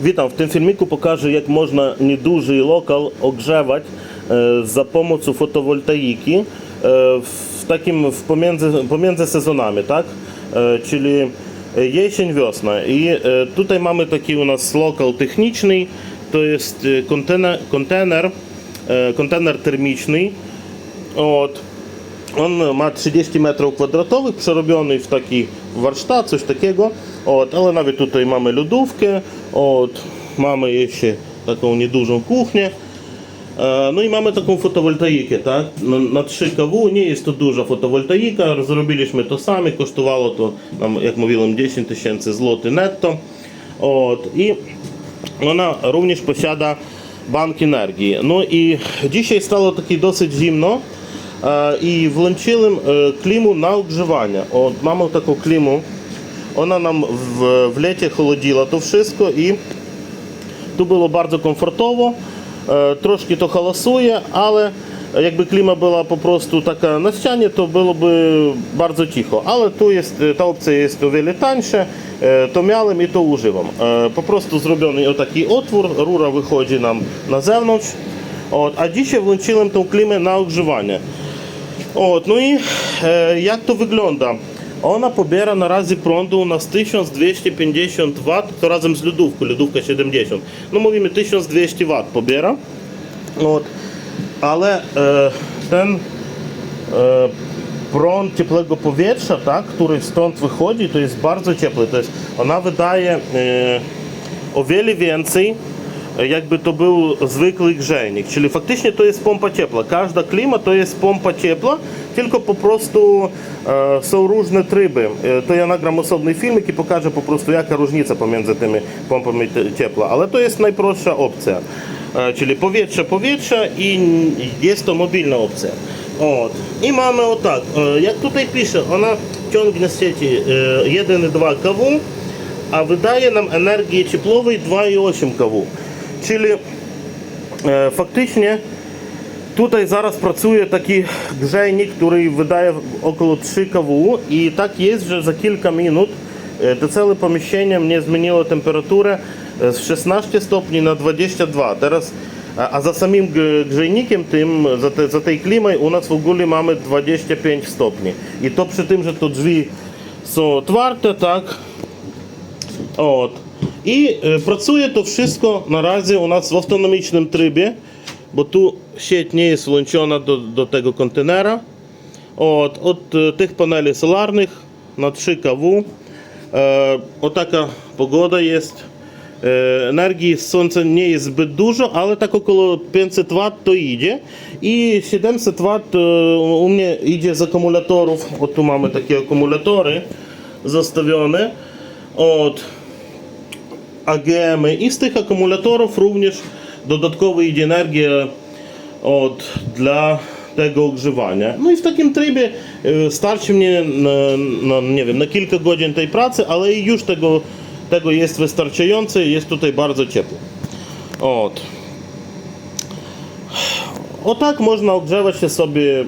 Witam, w tym filmiku pokażę jak można nieduży lokal ogrzewać za pomocą fotowoltaiki w takim w pomiędzy, pomiędzy sezonami, tak? Czyli jesień, wiosna. I tutaj mamy taki u nas lokal techniczny, to jest kontener, kontener, kontener termiczny. От. On ma 30 metrów kwadratowych, przerobiony w taki warsztat, coś takiego. Od, ale nawet tutaj mamy lodówkę, od, mamy jeszcze taką niedużą kuchnię. No i mamy taką fotowoltaikę, tak? Na 3 kW nie jest to duża fotowoltaika, rozrobiliśmy to sami, kosztowało to nam, jak mówiłem, 10 tysięcy złotych netto. От, I ona również posiada bank energii. No i dzisiaj stało taki dosyć zimno. Е, і влончили е, кліму на обживання. От, Маємо таку кліму, вона нам в, в літі холоділа то вшиско і тут було дуже комфортово, е, трошки то холосує, але якби кліма була попросту така на стяні, то було б дуже тихо. Але ту є, та опція є доволі танше, то м'ялим і то уживом. Попросту зроблений отакий отвор, рура виходить нам на зевноч. От, А діще влучили кліми на обживання. От, Ну і е, як то Ona pobiera na razie prądu u 1250 W, to razem z lodówką, lodówka 70. No mówimy 1200 W pobiera. От. Ale ten e, prąd ciepłego powietrza, tak, który stąd wychodzi, to jest bardzo ciepły. To jest, ona wydaje e, o wiele więcej Е, якби то був звиклий гжельник. Czyli фактично то є помпа тепла. Кожна кліма то є помпа тепла, тільки попросту е, są różne tryby. То я награм особний фільм, який покаже попросту, яка різниця поміж тими помпами тепла. Але то є найпростша опція. E, czyli powietrze, powietrze i jest to mobilna opcja. От. І mamy o tak, jak tutaj pisze, ona ciągnie z sieci 1,2 каву, а видає нам енергії теплової 2,8 каву. Чили е, фактично тут зараз працює такий гжейник, який видає около 3 КВУ. І так є вже за кілька хвилин. До е, ціле поміщення мені змінила температура е, з 16 ступнів на 22. Зараз а за самим гжейником, тим, за за тією клімою, у нас в Угулі маємо 25 стопні. І то при тим, що тут дві отварте, так. От. І е, працює то все наразі у нас в автономічному трибі, бо тут ще не є влончена до до того контейнера. От, от е, тих панелей соларних на 3 кВ. Е, Отака погода є. Е, енергії з сонця не є збит дуже, але так около 500 Вт то йде. І 70 Вт е, у мене йде з акумуляторів. От тут маємо такі акумулятори заставлені. От, АГМ. І з тих акумуляторів również dodatkowo idzie energia od, dla tego ogrzewania. No i w takim trybie starczy mnie na, na, nie wiem, na kilka godzin tej pracy, ale już tego, tego jest wystarczające jest tutaj bardzo ciepło. Od. O tak można ogrzewać się sobie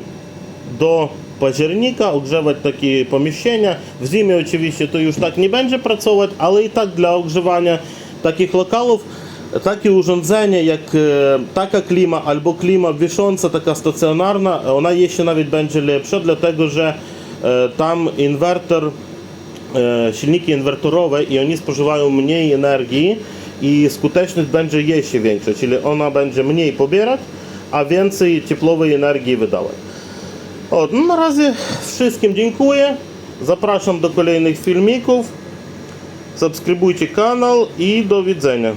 do października ogrzewać takie pomieszczenia. W zimie oczywiście to już tak nie będzie pracować, ale i tak dla ogrzewania takich lokalów takie urządzenie, jak e, taka klima albo klima wisząca, taka stacjonarna, ona jeszcze nawet będzie lepsza, dlatego że e, tam inwerter, e, silniki inwertorowe i oni spożywają mniej energii i skuteczność będzie jeszcze większa, czyli ona będzie mniej pobierać, a więcej ciepłowej energii wydawać. O, no na razie wszystkim dziękuję. Zapraszam do kolejnych filmików. Subskrybujcie kanał i do widzenia.